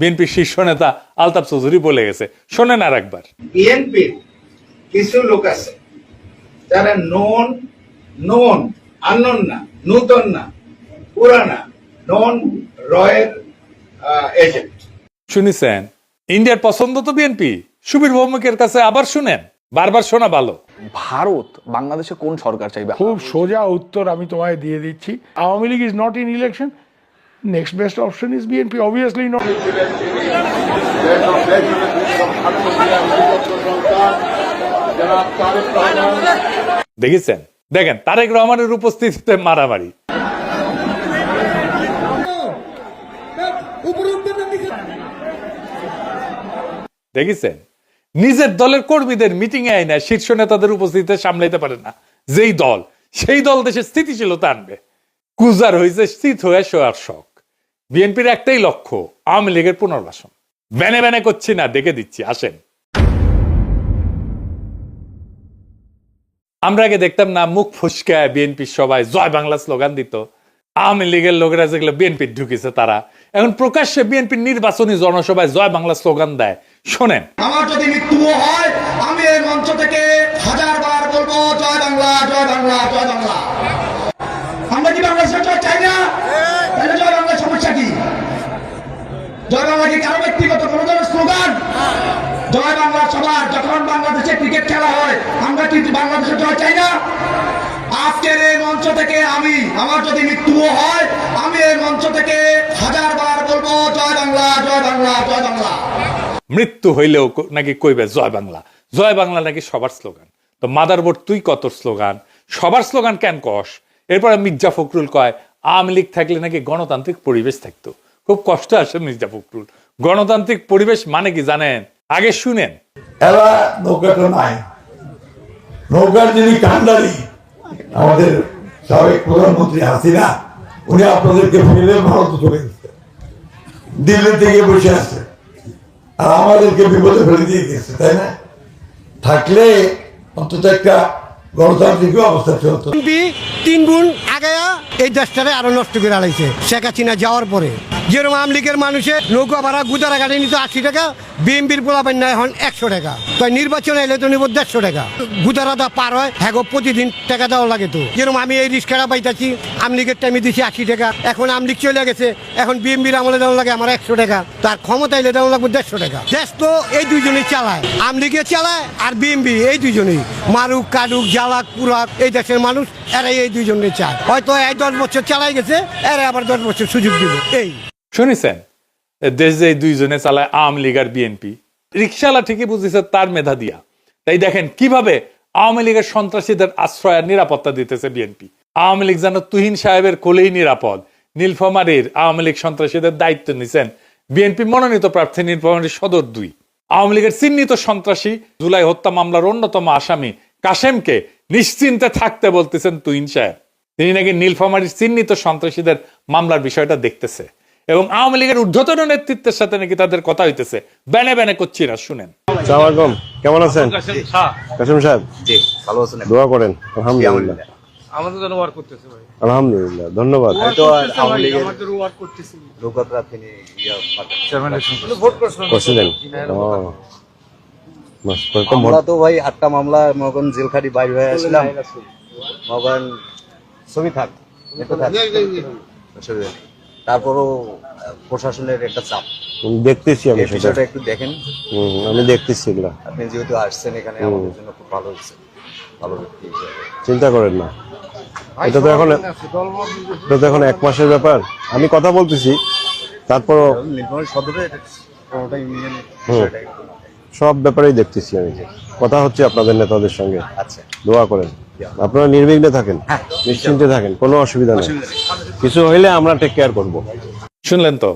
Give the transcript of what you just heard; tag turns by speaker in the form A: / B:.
A: BNP শীর্ষ নেতা আলতাফ চৌধুরী বলে গেছে। শোনেন আর একবার।
B: বিএনপির কিছু লোক আছে যারা নন নন আনন না নূতন না পুরানা নন রয়ের এজেন্ট।
A: শুনিছেন? ইন্ডিয়ার পছন্দ তো বিএনপি। সুবীর ভৌমিকের কাছে আবার শুনেন। বারবার শোনা ভালো।
C: ভারত বাংলাদেশে কোন সরকার চাইবে?
D: খুব সোজা উত্তর আমি তোমায় দিয়ে দিচ্ছি। Awami League is not in election next best option is BNP obviously not
A: দেখেছেন? দেখেন, তারেক রহমানের উপস্থিতিতে মারামারি। দেখেছেন? নিজের দলের কর্মীদের মিটিং এ আইনা শীর্ষ নেতাদের উপস্থিতিতে সামলাইতে পারে না। যেই দল, সেই দল দেশে স্থিতিশীলতা আনবে। কুজার হয়েছে স্থিত হয়ে শোয়ার শখ। বিএনপির একটাই লক্ষ্য, আওয়ামী লীগের পুনর্বাসন। ব্যানে ব্যানে করছি না দেখে দিচ্ছি, আসেন। আমরা আগে দেখতাম না, মুখ ফুসকায় বিএনপির সবাই, জয় বাংলা স্লোগান দিত। আওয়ামী লীগের লোকেরা যেগুলো বিএনপির ঢুকেছে তারা। এখন প্রকাশ্যে বিএনপির নির্বাচনী জনসভায় জয় বাংলা স্লোগান দেয়। শোনেন।
E: আমার যদি মৃত্যুও হয়, আমি এই মঞ্চ থেকে হাজার বার বলব, জয় বাংলা জয় বাংলা জয় বাংলা আমরা কি বাংলাদেশের জয় চাই না তাহলে জয় বাংলার সমস্যা কি জয় কি কারও ব্যক্তিগত কোনো ধরনের স্লোগান? জয় বাংলা সবার যখন বাংলাদেশে ক্রিকেট খেলা হয়, আমরা কি বাংলাদেশের জয় চাই না। আজকের এই মঞ্চ থেকে আমি, আমার যদি মৃত্যুও হয়, আমি এই মঞ্চ থেকে হাজার বার বলব, জয় বাংলা জয় বাংলা জয় বাংলা।
A: মৃত্যু হইলেও নাকি কইবে জয় বাংলা? জয় বাংলা নাকি সবার স্লোগান? তো মাদারবোর্ড, তুই কত স্লোগান? সবার স্লোগান কেন কস? এরপরে মির্জা ফখরুল কয়, আওয়ামী লীগ থাকলে নাকি গণতান্ত্রিক পরিবেশ থাকতো। খুব কষ্ট আসে মির্জা ফখরুল। গণতান্ত্রিক পরিবেশ মানে কি জানেন? আগে শুনেন।
F: এরা নৌকাটা নাই নৌকার যিনি কান্ডারি আমাদের সাবেক প্রধানমন্ত্রী হাসিনা উনি আপনাদেরকে ফেলে ভারত চলে গেছে। দিল্লি থেকে বসে আছে। আর আমাদেরকে বিপদে ফেলে দিয়ে গেছে তাই না? থাকলে অন্তত একটা গণতান্ত্রিক অবস্থা চলতো।
G: তিন গুণ আগায়া এই দেশটারে আরও নষ্ট করে আলাইছে শেখ হাসিনা যাওয়ার পরে। যেরকম আওয়ামী লীগের মানুষের নৌকা ভাড়া গুজারা গাড়ি নিত আশি টাকা বিএনপির পোলাবেন না এখন একশো টাকা। তাই নির্বাচন এলে তো নিব দেড়শো টাকা। গুদারাটা পার হয় হ্যাঁ প্রতিদিন টাকা দেওয়া লাগে তো। যেরকম আমি এই রিক্সাটা পাইতাছি আওয়ামী লীগের টাইমে দিছি আশি টাকা। এখন আওয়ামী লীগ চলে গেছে, এখন বিএনপির আমলে দেওয়া লাগে আমার একশো টাকা। তার ক্ষমতা এলে দেওয়া লাগবে দেড়শো টাকা। দেশ তো এই দুইজনেই চালায়। আওয়ামী লীগে চালায় আর বিএনপি এই দুইজনেই। মারুক কাটুক জ্বালাক, পুরাক, এই দেশের মানুষ, এরাই এই দুইজনে চায়। হয়তো এই দশ বছর চালাই গেছে এরা আবার দশ বছর সুযোগ দিবে। এই।
A: শুনেছেন? দেশ যে দুইজনে চালায় আওয়ামী লীগ আর বিএনপি। রিক্সাওয়ালা ঠিকই বুঝেছে তার মেধা দিয়া। তাই দেখেন, কীভাবে আওয়ামী লীগের সন্ত্রাসীদের আশ্রয় আর নিরাপত্তা দিতেছে বিএনপি। আওয়ামী লীগ যেন তুহিন সাহেবের কোলেই নিরাপদ। নীলফামারীর আওয়ামী লীগ সন্ত্রাসীদের দায়িত্ব নিছেন। বিএনপি মনোনীত প্রার্থী নীলফামারীর সদর দুই। আওয়ামী লীগের চিহ্নিত সন্ত্রাসী জুলাই হত্যা মামলার অন্যতম আসামি কাশেমকে নিশ্চিন্তে থাকতে বলতেছেন তুহিন সাহেব। তিনি নাকি নীলফামারীর চিহ্নিত সন্ত্রাসীদের মামলার বিষয়টা দেখতেছে। এবং আওয়ামী লীগের ঊর্ধ্বতন নেতৃত্বের সাথে নাকি তাদের কথা হইতেছে। ব্যানে ব্যানে করছি না শুনেন।
H: সালামালাইকুম কেমন আছেন? কাসিম সাহেব।
I: জি ভালো আছেন
H: দোয়া করেন আলহামদুলিল্লাহ।
I: আমাদের জন্য ওয়ার্ক করতেছে ভাই।
H: আলহামদুলিল্লাহ ধন্যবাদ।
I: তো আওয়ামী লীগের ইয়া ভোট করছেন।
H: করছিলেন?
I: ভাই আটটা মামলা মগন জেলখাটি বাইর হয়ে আসলাম। মগন ছবি থাক। তারপরও প্রশাসনের একটা চাপ।
H: আমি দেখতেছি আমি সেটা।
I: একটু দেখেন।
H: হুম, আমি দেখতেছি এগুলা।
I: আপনি যেহেতু আসছেন এখানে আমাদের জন্য খুব ভালো হচ্ছে ভালো ব্যক্তি
H: চিন্তা করেন না। এটা তো এখন এটা তো এখন এক মাসের ব্যাপার। আমি কথা বলতেছি তারপরও। সব ব্যাপারেই দেখতেছি আমি। কথা হচ্ছে আপনাদের নেতাদের সঙ্গে।
I: আচ্ছা।
H: দোয়া করেন। আপনারা নির্বিঘ্নে থাকেন। নিশ্চিন্তে থাকেন। কোনো অসুবিধা নেই। কিছু হইলে আমরা টেক কেয়ার করব।
A: শুনলেন তো?